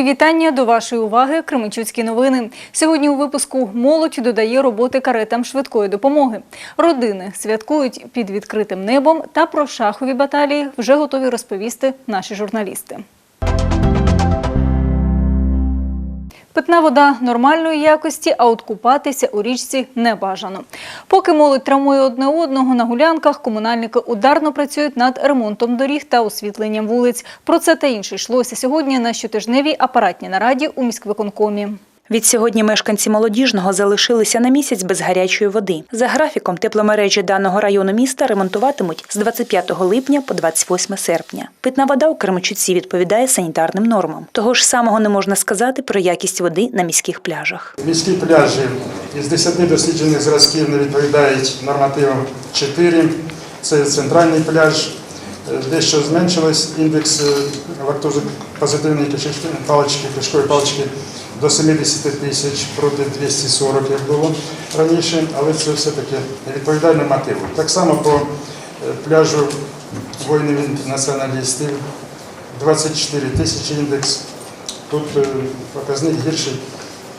Мої вітання до вашої уваги. Кременчуцькі новини. Сьогодні у випуску молодь додає роботи каретам швидкої допомоги. Родини святкують під відкритим небом та про шахові баталії вже готові розповісти наші журналісти. Питна вода нормальної якості, а от купатися у річці не бажано. Поки молодь травмує одне одного на гулянках, комунальники ударно працюють над ремонтом доріг та освітленням вулиць. Про це та інше йшлося сьогодні на щотижневій апаратній нараді у міськвиконкомі. Відсьогодні мешканці молодіжного залишилися на місяць без гарячої води. За графіком тепломережі даного району міста ремонтуватимуть з 25 липня по 28 серпня. Питна вода у Кременчуці відповідає санітарним нормам. Того ж самого не можна сказати про якість води на міських пляжах. Міські пляжі із 10 досліджених зразків не відповідають нормативам 4. Це центральний пляж. Е, Дещо зменшилось індекс е, лактози позитивної кишечної палички, кишкової палички до 70 тисяч проти 240, як було раніше, але це все-таки відповідальне мотиву. Так само по е, пляжу воїнів націоналістів 24 тисячі індекс. Тут е, показник гірший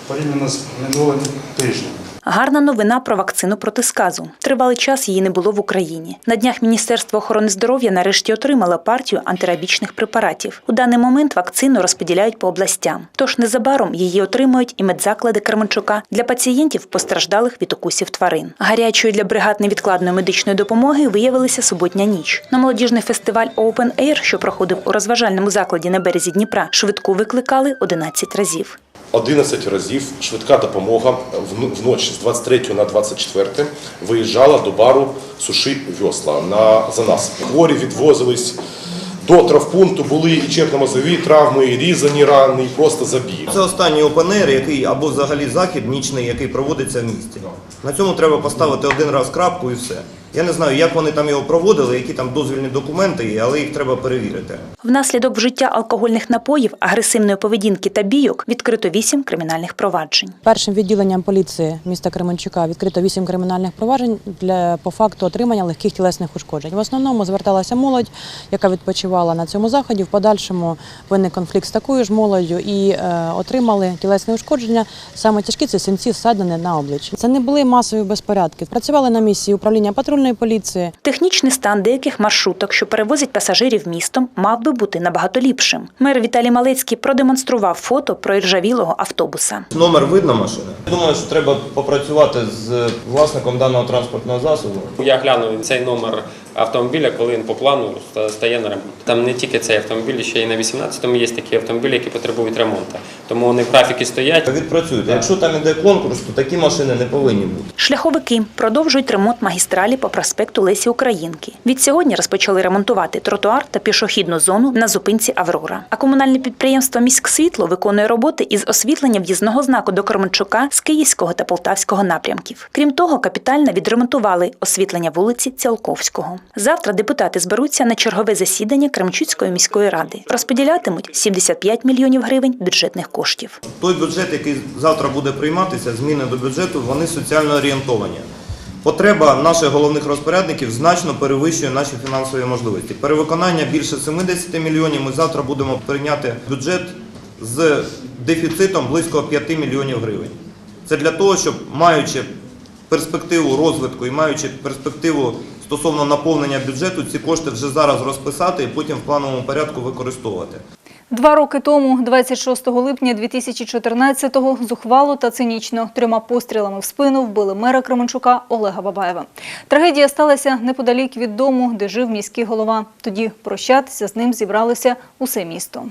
порівняно з минулим тижнем. Гарна новина про вакцину проти сказу. Тривалий час її не було в Україні. На днях Міністерство охорони здоров'я нарешті отримало партію антирабічних препаратів. У даний момент вакцину розподіляють по областям. Тож незабаром її отримують і медзаклади Кременчука для пацієнтів, постраждалих від укусів тварин. Гарячою для бригад невідкладної медичної допомоги виявилася суботня ніч. На молодіжний фестиваль Open Air, що проходив у розважальному закладі на березі Дніпра, швидку викликали 11 разів. 11 разів швидка допомога вночі з 23 на 24 виїжджала до бару суши весла на за нас. Хворі відвозились до травпункту, були і черепно-мозові травми, і різані рани, і просто забіги. Це останній опенер, який або взагалі захід нічний, який проводиться в місті. На цьому треба поставити один раз крапку і все. Я не знаю, як вони там його проводили, які там дозвільні документи є, але їх треба перевірити. Внаслідок вжиття алкогольних напоїв, агресивної поведінки та бійок відкрито вісім кримінальних проваджень. Першим відділенням поліції міста Кременчука відкрито вісім кримінальних проваджень для по факту отримання легких тілесних ушкоджень. В основному зверталася молодь, яка відпочивала на цьому заході. В подальшому виник конфлікт з такою ж молоддю і е, отримали тілесні ушкодження. Саме тяжкі це синці ссадини на обличчі. Це не були масові безпорядки. Працювали на місії управління патрульної поліції. Технічний стан деяких маршруток, що перевозять пасажирів містом, мав би бути набагато ліпшим. Мер Віталій Малецький продемонстрував фото проіржавілого автобуса. Номер видно машини. Думаю, що треба попрацювати з власником даного транспортного засобу. Я глянув цей номер автомобіля, коли він по плану стає на ремонт. Там не тільки цей автомобіль, ще й на 18-му є такі автомобілі, які потребують ремонту. Тому вони в графіки стоять. Відпрацюйте. Якщо там іде конкурс, то такі машини не повинні бути. Шляховики продовжують ремонт магістралі по проспекту Лесі Українки. Від сьогодні розпочали ремонтувати тротуар та пішохідну зону на зупинці Аврора. А комунальне підприємство Міськсвітло виконує роботи із освітлення в'їзного знаку до Кременчука з Київського та Полтавського напрямків. Крім того, капітально відремонтували освітлення вулиці Цялковського. Завтра депутати зберуться на чергове засідання Кременчуцької міської ради. Розподілятимуть 75 мільйонів гривень бюджетних коштів. Той бюджет, який завтра буде прийматися, зміни до бюджету, вони соціально орієнтовані. Потреба наших головних розпорядників значно перевищує наші фінансові можливості. Перевиконання більше 70 мільйонів. Ми завтра будемо прийняти бюджет з дефіцитом близько 5 мільйонів гривень. Це для того, щоб маючи перспективу розвитку і маючи перспективу стосовно наповнення бюджету, ці кошти вже зараз розписати і потім в плановому порядку використовувати. Два роки тому, 26 липня 2014-го, зухвало та цинічно трьома пострілами в спину вбили мера Кременчука Олега Бабаєва. Трагедія сталася неподалік від дому, де жив міський голова. Тоді прощатися з ним зібралося усе місто.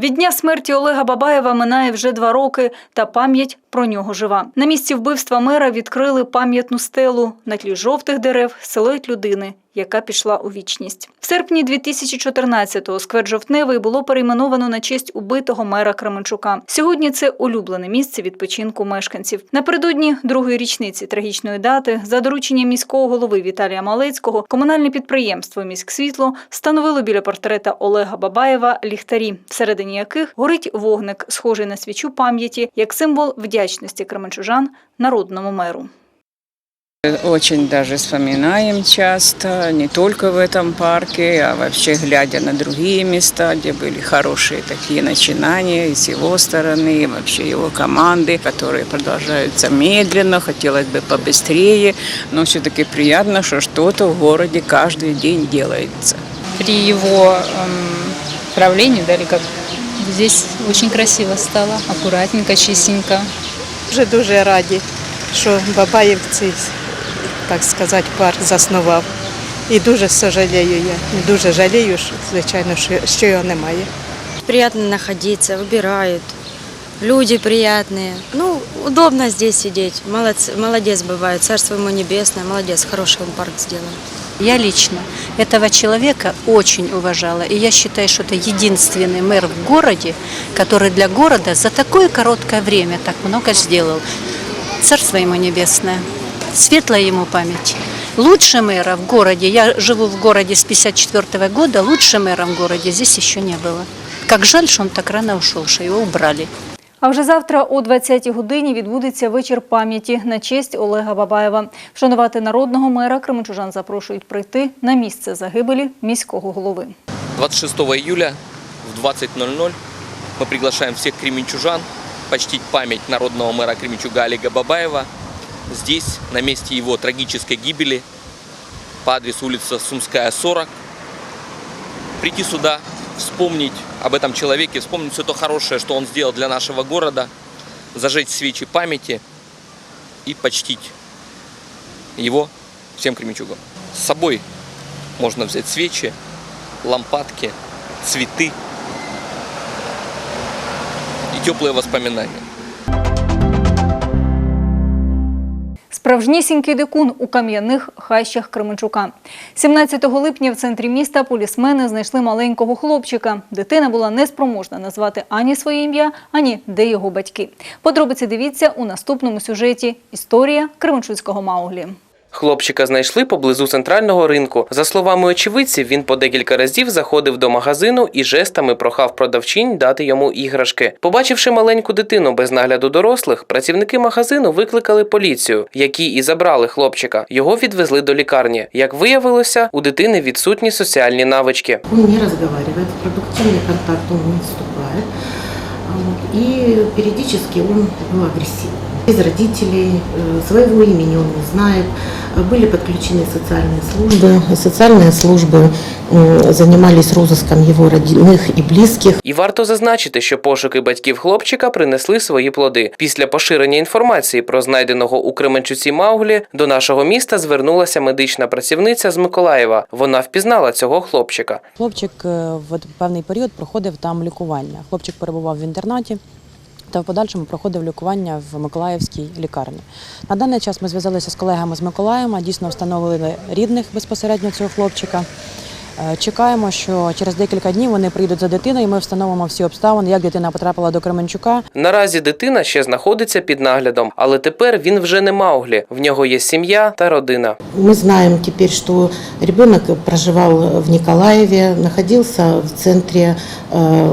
Від дня смерті Олега Бабаєва минає вже два роки, та пам'ять про нього жива. На місці вбивства мера відкрили пам'ятну стелу. На тлі жовтих дерев силует людини яка пішла у вічність. В серпні 2014-го сквер Жовтневий було перейменовано на честь убитого мера Кременчука. Сьогодні це улюблене місце відпочинку мешканців. Напередодні другої річниці трагічної дати за дорученням міського голови Віталія Малецького комунальне підприємство «Міськсвітло» встановило біля портрета Олега Бабаєва ліхтарі, всередині яких горить вогник, схожий на свічу пам'яті, як символ вдячності кременчужан народному меру. Очень даже вспоминаем часто, не только в этом парке, а вообще глядя на другие места, где были хорошие такие начинания и с его стороны, и вообще его команды, которые продолжаются медленно, хотелось бы побыстрее, но все-таки приятно, что что-то в городе каждый день делается. при его эм, правлении, да, или как здесь очень красиво стало, аккуратненько, чистенько. Дуже дуже раді, що Бабаєв цей, так сказати, парк заснував. І дуже сожалію я. Дуже жалію, що, звичайно, що, що його немає. Приятно находиться, выбирают. Люди приятные. Ну, удобно здесь сидеть. Молодец, молодец бывает. Царство ему небесное. Молодец, хороший он парк сделал. Я лично этого человека очень уважала. И я считаю, что это единственный мэр в городе, который для города за такое короткое время так много сделал. Царство ему небесное. Светлая ему память. Лучше мэра в городе, я живу в городе с 54 года, лучше мэра в городе здесь еще не было. Как жаль, что он так рано ушел, что его убрали. А вже завтра о 20-й годині відбудеться вечір пам'яті на честь Олега Бабаєва. Вшанувати народного мера кременчужан запрошують прийти на місце загибелі міського голови. 26 июля в 20.00 мы приглашаем всех кременчужан почтить память народного мэра Кременчуга Олега Бабаева Здесь, на месте его трагической гибели, по адресу улица Сумская, 40. Прийти сюда, вспомнить об этом человеке, вспомнить все то хорошее, что он сделал для нашего города, зажечь свечи памяти и почтить его всем кременчугам. С собой можно взять свечи, лампадки, цветы и теплые воспоминания. Справжнісінький дикун у кам'яних хащах Кременчука. 17 липня в центрі міста полісмени знайшли маленького хлопчика. Дитина була неспроможна назвати ані своє ім'я, ані де його батьки. Подробиці дивіться у наступному сюжеті Історія Кременчуцького Мауглі. Хлопчика знайшли поблизу центрального ринку. За словами очевидців, він по декілька разів заходив до магазину і жестами прохав продавчинь дати йому іграшки. Побачивши маленьку дитину без нагляду дорослих, працівники магазину викликали поліцію, які і забрали хлопчика. Його відвезли до лікарні. Як виявилося, у дитини відсутні соціальні навички. Он не разговаривает, в продуктивный контакт он не вступает. А вот, И периодически он был агрессивен. Без родителей, э, своего имени он не знает. Э, Были подключены социальные службы. Социальные службы м, занимались розыском его родных и близких. І варто зазначити, що пошуки батьків хлопчика принесли свої плоди. Після поширення інформації про знайденого у Кременчуці Мауглі до нашого міста звернулася медична працівниця з Миколаєва. Вона впізнала цього хлопчика. Хлопчик е, в певний період проходив там лікування. Хлопчик перебував в інтернаті. Та в подальшому проходив лікування в Миколаївській лікарні. На даний час ми зв'язалися з колегами з Миколаєва, дійсно встановили рідних безпосередньо цього хлопчика. Е, Чекаємо, що через декілька днів вони прийдуть за дитиною. і Ми встановимо всі обставини, як дитина потрапила до Кременчука. Наразі дитина ще знаходиться під наглядом, але тепер він вже не Мауглі. В нього є сім'я та родина. Мы знаем теперь, что ребенок проживал в Николаеве, находился в центре э,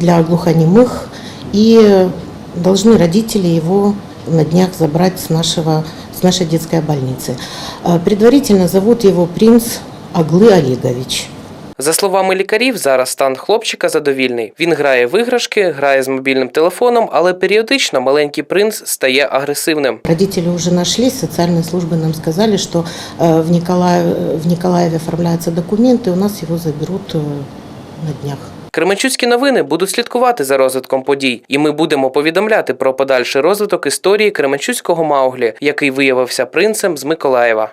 для глухонемых, и должны родители его на днях забрать с, нашего, с нашей детской больницы. Э, Предварительно зовут его принц Аглы Олегович. За словами лікарів, зараз стан хлопчика задовільний. Він грає в іграшки, грає з мобільним телефоном, але періодично маленький принц стає агресивним. Родители уже нашлись, социальные службы нам сказали, что э, в Николаеве, в Николаеве оформляются документы, у нас его заберут э, на днях. Кременчуцькі новини будуть слідкувати за розвитком подій, і ми будемо повідомляти про подальший розвиток історії Кременчуцького Мауглі, який виявився принцем з Миколаєва.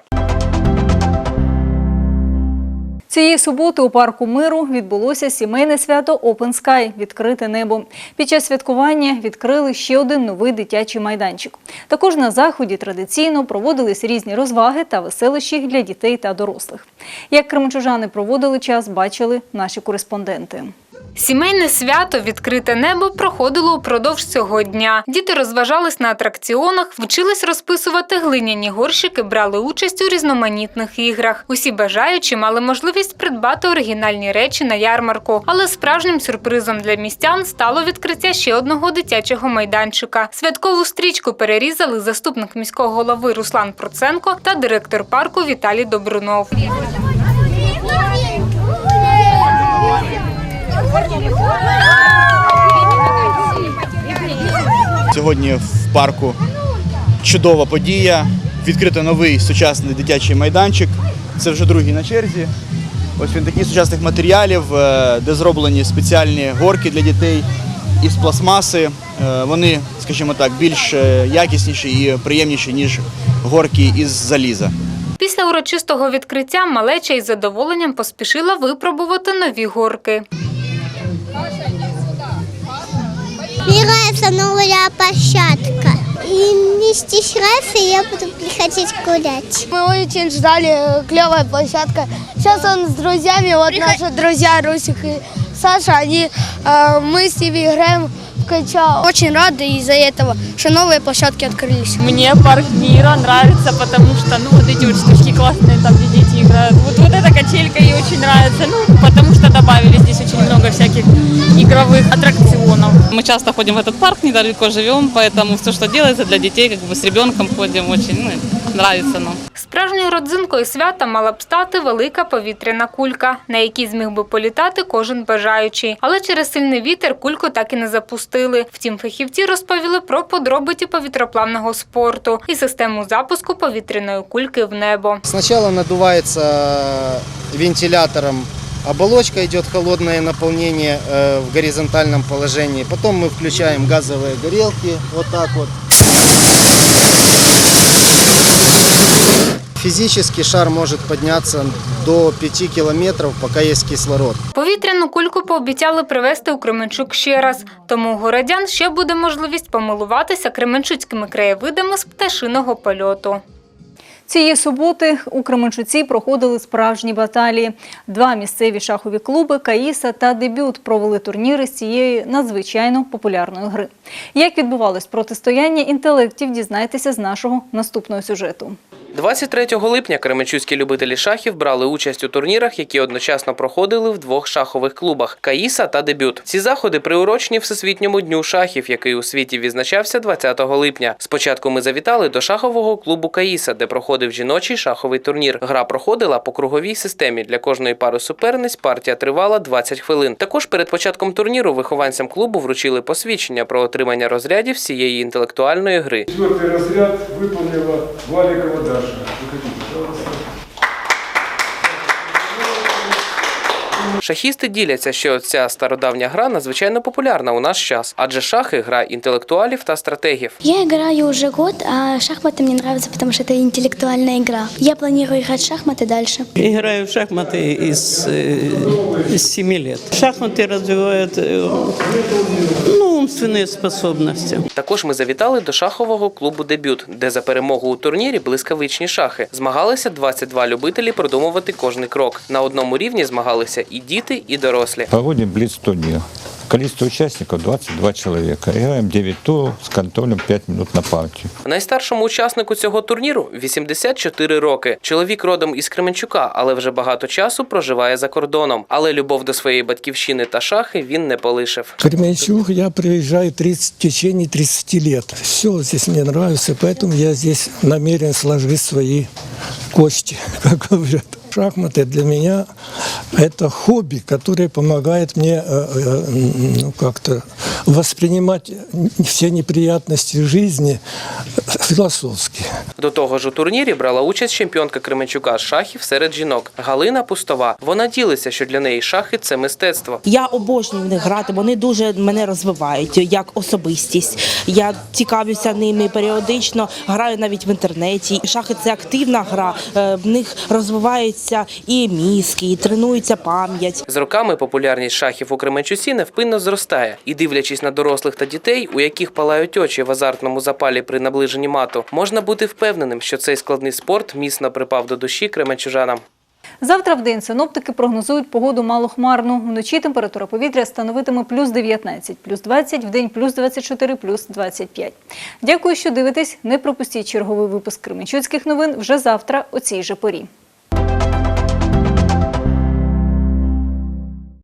Цієї суботи у парку миру відбулося сімейне свято Open Sky – відкрите небо. Під час святкування відкрили ще один новий дитячий майданчик. Також на заході традиційно проводились різні розваги та веселищі для дітей та дорослих. Як кременчужани проводили час, бачили наші кореспонденти. Сімейне свято Відкрите небо проходило упродовж цього дня. Діти розважались на атракціонах, вчились розписувати глиняні горщики, брали участь у різноманітних іграх. Усі бажаючі мали можливість придбати оригінальні речі на ярмарку. Але справжнім сюрпризом для містян стало відкриття ще одного дитячого майданчика. Святкову стрічку перерізали заступник міського голови Руслан Проценко та директор парку Віталій Добрунов. Сьогодні в парку чудова подія. Відкрито новий сучасний дитячий майданчик. Це вже другий на черзі. Ось він такий сучасних матеріалів, е, де зроблені спеціальні горки для дітей із пластмаси. Е, Вони, скажімо так, більш е, якісніші і приємніші, ніж горки із заліза. Після урочистого відкриття малеча із задоволенням поспішила випробувати нові горки. Мне нравится новая площадка. И вместе с Рафой я буду приходить гулять. Мы очень ждали клевая площадка. Сейчас он с друзьями, вот наши друзья Русик и Саша, они, э, мы с ними играем в кача. Очень рады из-за этого, что новые площадки открылись. Мне парк мира нравится, потому что, ну, вот эти вот штучки классные, там, где дети играют. Вот, вот эта качелька ей очень нравится, ну, потому что добавили здесь очень много всяких игровых аттракционов. Мы часто ходим в этот парк, недалеко живем, поэтому все, что делается для детей, как бы с ребенком ходим, очень, ну, нравится нам. Справжньою родзинкою свята мала б стати велика повітряна кулька, на якій зміг би політати кожен бажаючий. Але через сильний вітер кульку так і не запустили. Втім, фахівці розповіли про подробиці повітроплавного спорту і систему запуску повітряної кульки в небо. Сначала надувается вентилятором оболочка, идет холодное наполнение э, в горизонтальном положении. Потом мы включаем газовые горелки, вот так Физически шар может подняться до 5 километров, пока есть кислород. Повітряну кульку пообіцяли привезти у Кременчук ще раз. Тому у городян ще буде можливість помилуватися кременчуцькими краєвидами з пташиного польоту. Цієї суботи у Кременчуці проходили справжні баталії. Два місцеві шахові клуби «Каїса» та «Дебют» провели турніри з цієї надзвичайно популярної гри. Як відбувалось протистояння інтелектів, дізнайтеся з нашого наступного сюжету. 23 липня кременчуцькі любителі шахів брали участь у турнірах, які одночасно проходили в двох шахових клубах Каїса та Дебют. Ці заходи приурочені Всесвітньому дню шахів, який у світі відзначався 20 липня. Спочатку ми завітали до шахового клубу Каїса, де проходив жіночий шаховий турнір. Гра проходила по круговій системі. Для кожної пари суперниць партія тривала 20 хвилин. Також перед початком турніру вихованцям клубу вручили посвідчення про отримання розрядів з цієї інтелектуальної гри. Четвертый разряд выполнила Валикова Даша. Выходите, пожалуйста. Шахісти діляться, що ця стародавня гра надзвичайно популярна у наш час, адже шахи гра інтелектуалів та стратегів. Я играю уже год, а шахматы мне нравятся, потому что это интеллектуальная игра. Я планирую играть в шахматы дальше. Играю в шахматы из, э, из 7 лет. Шахматы развивают э, ну, умственные способности. Також ми завітали до шахового клубу Дебют, де за перемогу у турнірі блискавичні шахи. Змагалися 22 любителі продумувати кожний крок. На одному рівні змагалися і діти, і дорослі. Проводим блиц-турнир. Количество участников 22 человека. Играем 9 туров с контролем 5 минут на партию. Найстаршому учаснику цього турніру 84 роки. Чоловік родом із Кременчука, але вже багато часу проживає за кордоном. Але любов до своєї батьківщини та шахи він не полишив. Кременчуг я приезжаю 30, в течение 30 лет. Все здесь мне нравится, поэтому я здесь намерен сложить свои кости, как говорят. Шахматы для меня это хобби, которое помогает мне э, э, ну, как-то воспринимать все неприятности жизни философски. До того ж у турнірі брала участь чемпіонка Кременчука з шахів серед жінок Галина Пустова. Вона ділиться, що для неї шахи це мистецтво. Я обожнюю в них грати, вони дуже мене розвивають як особистість. Я цікавлюся ними періодично, граю навіть в інтернеті. Шахи це активна гра, е, в них розвивається тренуються і мізки, і тренується пам'ять. З роками популярність шахів у Кременчусі невпинно зростає. І дивлячись на дорослих та дітей, у яких палають очі в азартному запалі при наближенні мату, можна бути впевненим, що цей складний спорт міцно припав до душі кременчужанам. Завтра в день синоптики прогнозують погоду малохмарну. Вночі температура повітря становитиме плюс 19, плюс 20, в день плюс 24, плюс 25. Дякую, що дивитесь. Не пропустіть черговий випуск Кременчуцьких новин вже завтра о цій же порі.